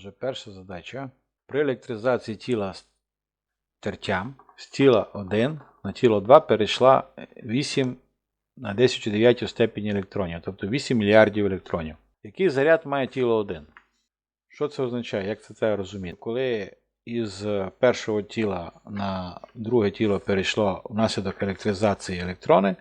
Отже, перша задача. При електризації тіла з тертям з тіла 1 на тіло 2 перейшла 8 на 10 у 9 степені електронів, тобто 8 мільярдів електронів. Який заряд має тіло 1? Що це означає? Як це треба розуміти? Коли із першого тіла на друге тіло перейшло внаслідок електризації електрони,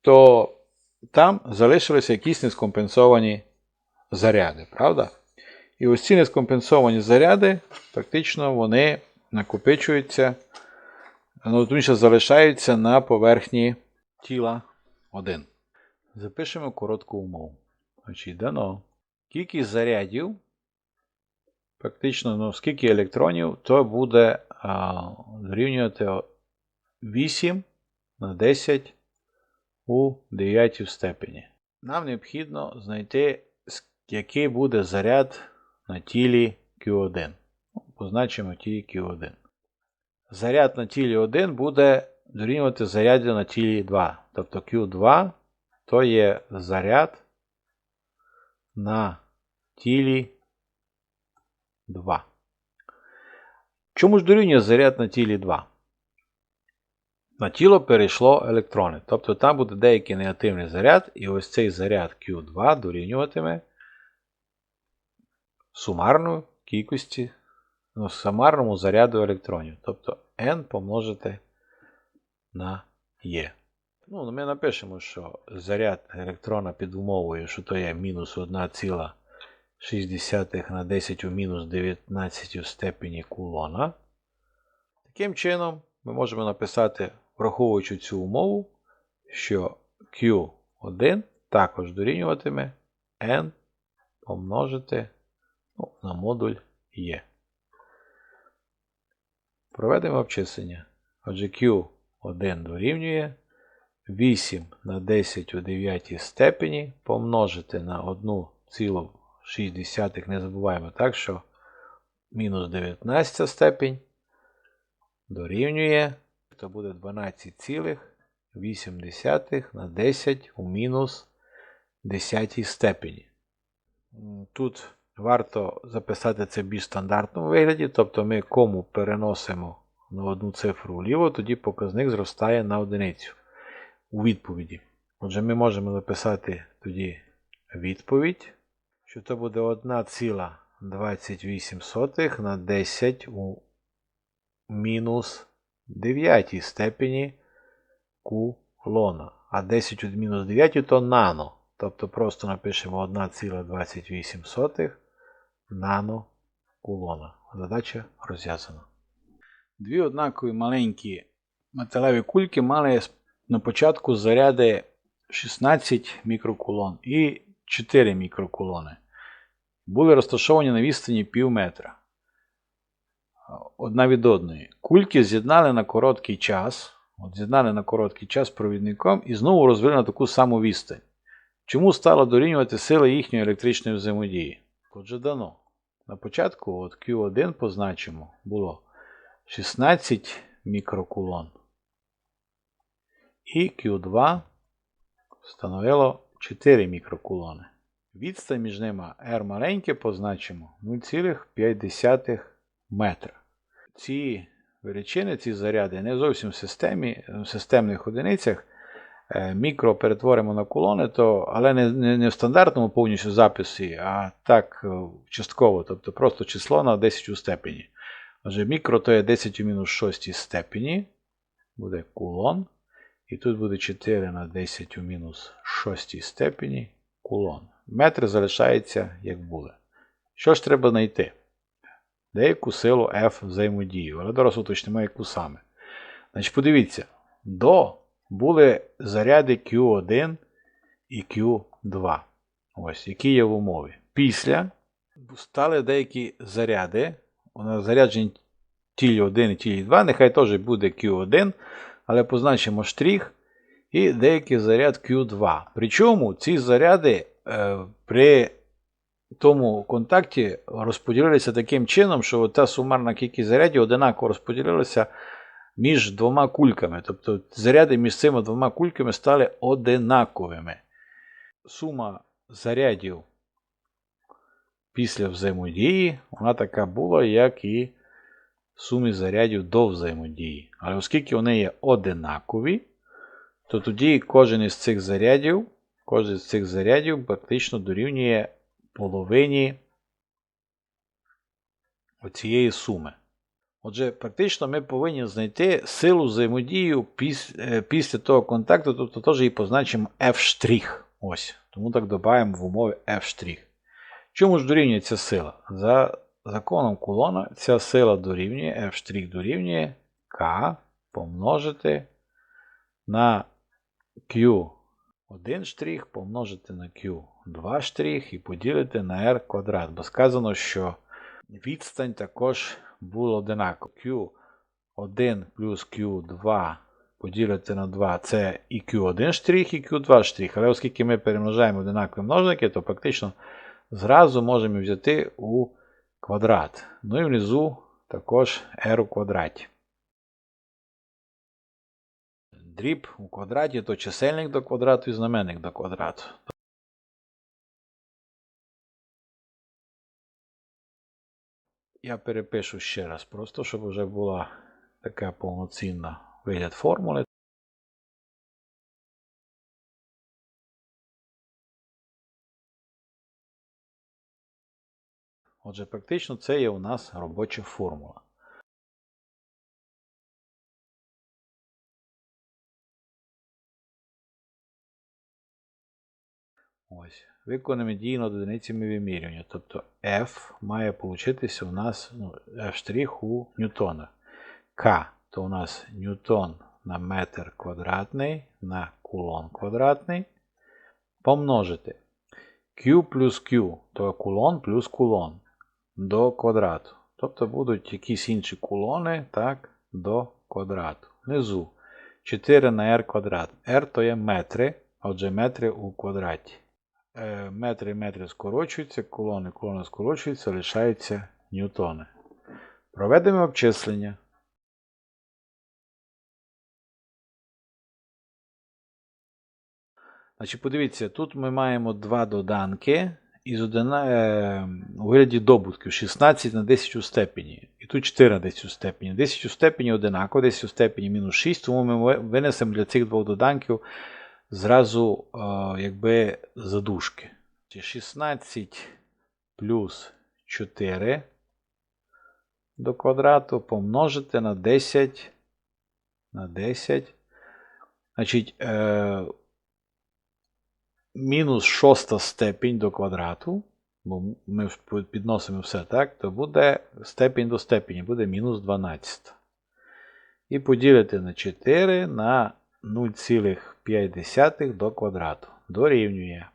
то там залишилися якісь нескомпенсовані заряди, правда? І ось ці нескомпенсовані заряди, практично вони накопичуються, ну, точніше залишаються на поверхні тіла 1. Запишемо коротку умову. Значить, дано. Кількість зарядів, практично, ну, скільки електронів, то буде а, дорівнювати 8 на 10 у 9 степені. Нам необхідно знайти, який буде заряд на тілі Q1. Ну, Позначимо тілі Q1. Заряд на тілі 1 буде дорівнювати заряду на тілі 2. Тобто Q2 то є заряд на тілі 2. Чому ж дорівнює заряд на тілі 2? На тіло перейшло електрони. Тобто там буде деякий негативний заряд, і ось цей заряд Q2 дорівнюватиме сумарної кількості, ну, сумарному заряду електронів. Тобто n помножити на e. Ну, Ми напишемо, що заряд електрона під умовою, що то є мінус 1,6 на 10 у мінус 19 у степені кулона. Таким чином, ми можемо написати, враховуючи цю умову, що Q1 також дорівнюватиме n помножити ну, на модуль Е. Проведемо обчислення. Отже, Q1 дорівнює 8 на 10 у 9 степені помножити на 1,6. Не забуваємо так, що мінус 19 степень дорівнює, то буде 12,8 на 10 у мінус 10 степені. Тут варто записати це в більш стандартному вигляді, тобто ми кому переносимо на одну цифру вліво, тоді показник зростає на одиницю у відповіді. Отже, ми можемо записати тоді відповідь, що це буде 1,28 на 10 у мінус 9 степені кулона. А 10 у мінус 9 то нано. Тобто просто напишемо 1,28 нано кулона. Задача розв'язана. Дві однакові маленькі металеві кульки мали на початку заряди 16 мікрокулон і 4 мікрокулони. Були розташовані на відстані пів метра. Одна від одної. Кульки з'єднали на короткий час. От З'єднали на короткий час провідником і знову розвили на таку саму відстань. Чому стало дорівнювати сила їхньої електричної взаємодії? Отже, дано. На початку от Q1 позначимо було 16 мікрокулон. І Q2 становило 4 мікрокулони. Відстань між ними R маленьке позначимо 0,5 метра. Ці величини, ці заряди не зовсім в системі, в системних одиницях. Мікро перетворимо на кулони, то, але не, не, не в стандартному повністю записі, а так частково, тобто просто число на 10 у степені. Отже, мікро то є 10 у мінус 6 степені, буде кулон. І тут буде 4 на 10 у мінус 6 степені кулон. Метри залишаються, як були. Що ж треба знайти? Деяку силу F взаємодію, але зараз уточнимо, яку саме. Значить, подивіться, до були заряди Q1 і Q2. Ось, які є в умові. Після стали деякі заряди. Заряджені тілі 1 і тілі 2, нехай теж буде Q1, але позначимо штрих і деякий заряд Q2. Причому ці заряди е, при тому контакті розподілилися таким чином, що та сумарна кількість зарядів одинаково розподілилася між двома кульками. Тобто заряди між цими двома кульками стали одинаковими. Сума зарядів після взаємодії вона така була, як і сумі зарядів до взаємодії. Але оскільки вони є одинакові, то тоді кожен із цих зарядів, кожен з цих зарядів практично дорівнює половині оцієї суми. Отже, практично ми повинні знайти силу взаємодію е, після того контакту, тобто теж її позначимо F'. Ось. Тому так додаємо в умові F'. Чому ж дорівнює ця сила? За законом кулона ця сила дорівнює F' дорівнює K помножити на Q1 помножити на Q2 і поділити на R квадрат. Бо сказано, що відстань також була одинакова. Q1 плюс Q2 поділити на 2 це і Q1 штрих, і Q2 штрих. Але оскільки ми перемножаємо одинакові множники, то практично зразу можемо взяти у квадрат. Ну і внизу також r у квадраті. Дріб у квадраті то чисельник до квадрату і знаменник до квадрату. Я перепишу ще раз, просто щоб вже була така повноцінна вигляд формули. Отже, практично це є у нас робоча формула. Ось. Виконуємо дії над одиницями вимірювання. Тобто F має получитися у нас ну, F' у ньютонах. К то у нас ньютон на метр квадратний на кулон квадратний. Помножити Q плюс Q, то кулон плюс кулон до квадрату. Тобто будуть якісь інші кулони так, до квадрату. Внизу 4 на r квадрат. r то є метри, отже метри у квадраті. Е, метри метри скорочуються, колони колони скорочуються, лишаються ньютони. Проведемо обчислення. Значить, Подивіться, тут ми маємо два доданки із одина, е, у вигляді добутків 16 на 10 у степені. І тут 4 на 10 у степені. 10 у степені одинаково, 10 у степені мінус 6, тому ми винесемо для цих двох доданків зразу якби задушки. 16 плюс 4 до квадрату помножити на 10 на 10. Значить, е, мінус шоста степінь до квадрату, бо ми підносимо все так, то буде степінь до степені, буде мінус 12. І поділити на 4 на 0,5 до квадрату. Дорівнює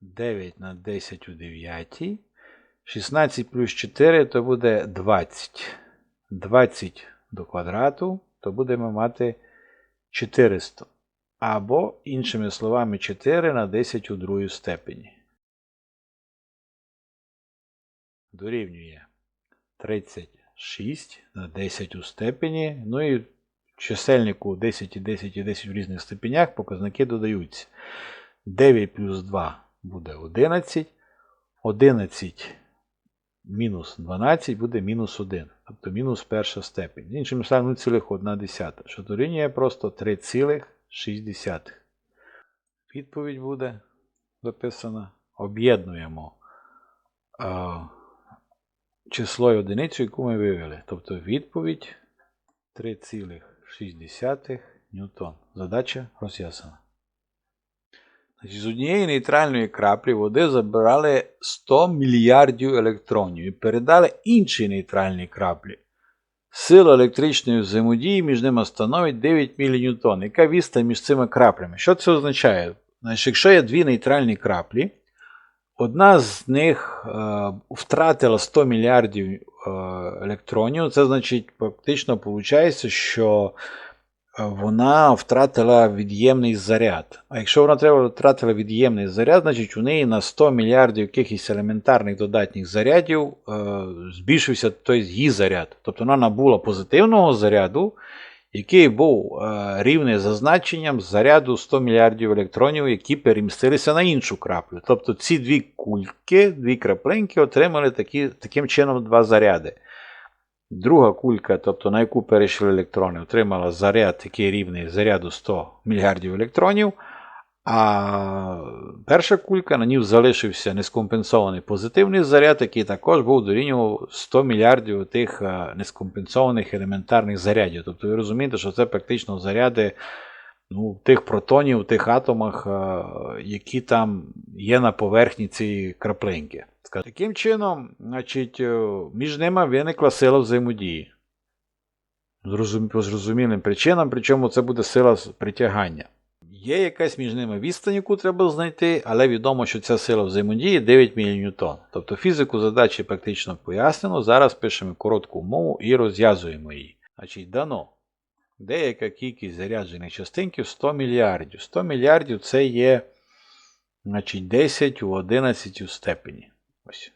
9 на 10 у 9. 16 плюс 4 то буде 20. 20 до квадрату, то будемо мати 400. Або, іншими словами, 4 на 10 у другій степені. Дорівнює 36 на 10 у степені. Ну і чисельнику 10 і 10 і 10 в різних степенях показники додаються. 9 плюс 2 буде 11. 11 мінус 12 буде мінус 1. Тобто мінус перша степень. Іншими словами, 0,1, що дорівнює просто 3,1. 60. Відповідь буде записана. Об'єднуємо число і одиницю, яку ми вивели. Тобто відповідь 3,6 ньютон. Задача роз'яснена. З однієї нейтральної краплі води забирали 100 мільярдів електронів і передали іншій нейтральній краплі. Сила електричної взаємодії між ними становить 9 міліньютон. Яка відстань між цими краплями? Що це означає? Значить, Якщо є дві нейтральні краплі, одна з них е, втратила 100 мільярдів е, електронів, це значить, практично виходить, що вона втратила від'ємний заряд. А якщо вона втратила від'ємний заряд, значить у неї на 100 мільярдів якихось елементарних додатніх зарядів е, збільшився той її заряд. Тобто вона набула позитивного заряду який був е, рівний за значенням заряду 100 мільярдів електронів, які перемістилися на іншу краплю. Тобто ці дві кульки, дві краплинки отримали такі, таким чином два заряди. Друга кулька, тобто на яку перейшли електрони, отримала заряд, який рівний заряду 100 мільярдів електронів. А перша кулька на ній залишився нескомпенсований позитивний заряд, який також був дорівнював 100 мільярдів тих е, нескомпенсованих елементарних зарядів. Тобто ви розумієте, що це практично заряди ну, тих протонів, тих атомах, е, які там є на поверхні цієї краплинки. Таким чином, значить, е, між ними виникла сила взаємодії. По зрозумілим причинам, причому це буде сила притягання. Є якась між ними відстань, яку треба знайти, але відомо, що ця сила взаємодії 9 мН. Тобто фізику задачі практично пояснено. Зараз пишемо коротку умову і розв'язуємо її. Значить, дано. Деяка кількість заряджених частинків 100 мільярдів. 100 мільярдів це є значить, 10 у 11 у степені. Ось.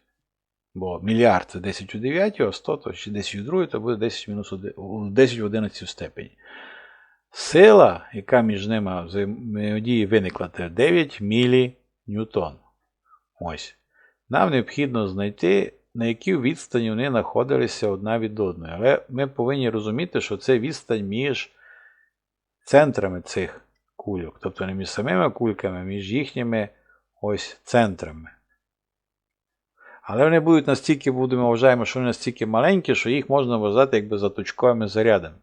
Бо мільярд це 10 у 9, а 100 то ще 10 у 2, то буде 10 10 в 11 степені. Сила, яка між ними взаємодії виникла, це 9 міліньютон. Ось. Нам необхідно знайти, на якій відстані вони знаходилися одна від одної. Але ми повинні розуміти, що це відстань між центрами цих кульок. Тобто не між самими кульками, а між їхніми ось центрами. Але вони будуть настільки, будемо вважаємо, що вони настільки маленькі, що їх можна вважати якби заточковими зарядами.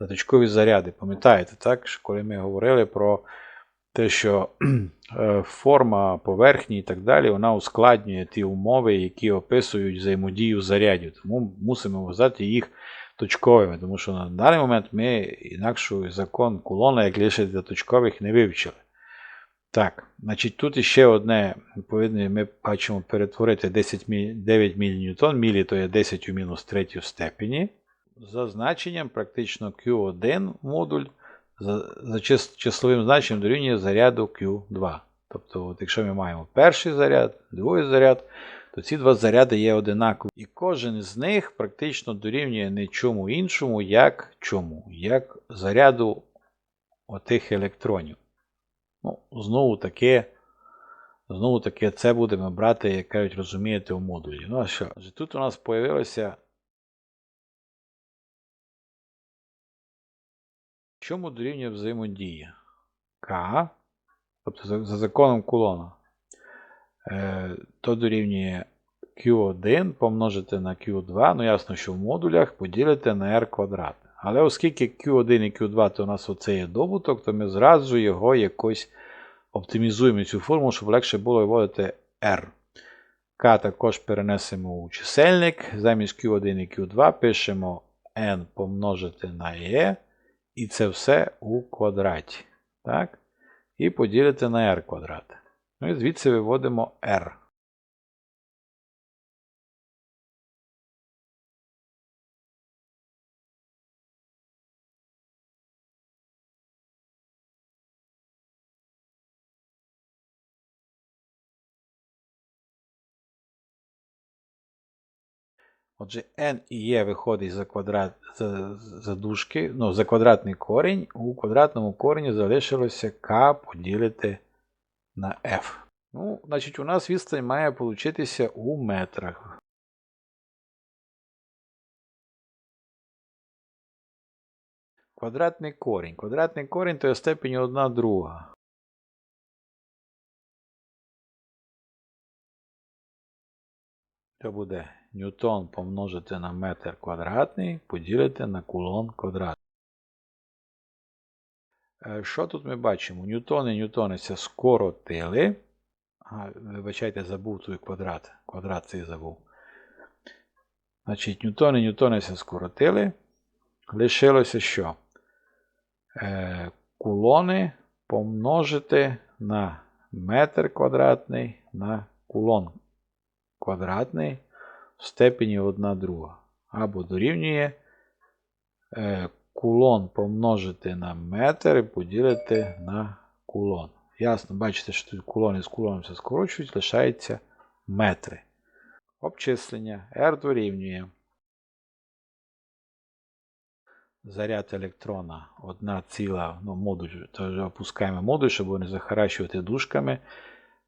Заточкові заряди. Пам'ятаєте, так? коли ми говорили про те, що е, форма поверхні і так далі, вона ускладнює ті умови, які описують взаємодію зарядів. Тому мусимо вважати їх точковими, тому що на даний момент ми інакший закон кулона, як лише для точкових, не вивчили. Так, значить тут іще одне, відповідно, ми бачимо перетворити 10, 9 міліньютон, мілі то є 10 у мінус 3 степені. За значенням практично Q1 модуль за, за числовим значенням дорівнює заряду Q2. Тобто, от якщо ми маємо перший заряд, другий заряд, то ці два заряди є одинакові. І кожен з них практично дорівнює не чому іншому, як чому, як заряду отих електронів. Ну, Знову таки, знову таки, це будемо брати, як кажуть, розумієте, у модулі. Ну а що? Тут у нас з'явилося. Чому дорівнює взаємодія? К, тобто за, за законом кулона, е, то дорівнює Q1 помножити на Q2, ну ясно, що в модулях поділити на R квадрат. Але оскільки Q1 і Q2 то у нас оце є добуток, то ми зразу його якось оптимізуємо цю форму, щоб легше було виводити R. К також перенесемо у чисельник. Замість Q1 і Q2 пишемо n помножити на e. І це все у квадраті. Так? І поділити на r квадрат. Ну і звідси виводимо r. Отже, n і e виходить за квадрат, за, за дужки, ну, за квадратний корінь. У квадратному корені залишилося k поділити на f. Ну, значить, у нас відстань має получитися у метрах. Квадратний корінь. Квадратний корінь то є степені 1 друга. Що буде? Ньютон помножити на метр квадратний, поділити на кулон квадратний. Е, що тут ми бачимо? Ньютон і ньютониця скоротили. А, вибачайте, забув той квадрат. Квадрат цей забув. Значить, ньютон і ньютониця скоротили. Лишилося що? Е, Кулони помножити на метр квадратний на кулон квадратний в степені 1 друга. Або дорівнює е, кулон помножити на метр і поділити на кулон. Ясно, бачите, що тут кулон із кулоном все скорочують, лишається метри. Обчислення R дорівнює. заряд електрона 1 ціла, ну, модуль, то опускаємо модуль, щоб не захаращувати дужками.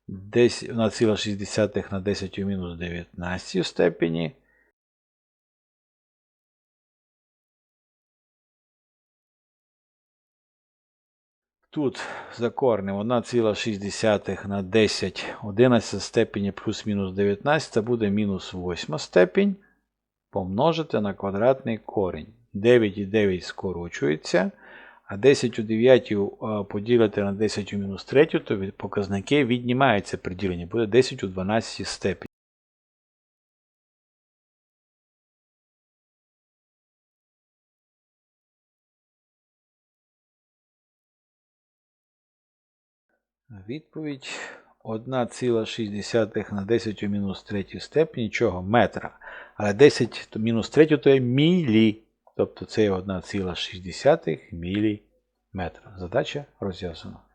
Десь 1,6 на 10 у мінус 19 степені. Тут за корнем 1,6 на 10, 11 степені плюс-мінус 19, це буде мінус 8 степень помножити на квадратний корінь. 9 і 9 скорочується, а 10 у 9 поділити на 10 у мінус 3, то показники віднімаються при діленні, буде 10 у 12 степені. Відповідь 1,6 на 10 у мінус 3 степені чого? Метра. Але 10 мінус 3 то є мілі. Тобто це є 1,6 мм. Задача розв'язана.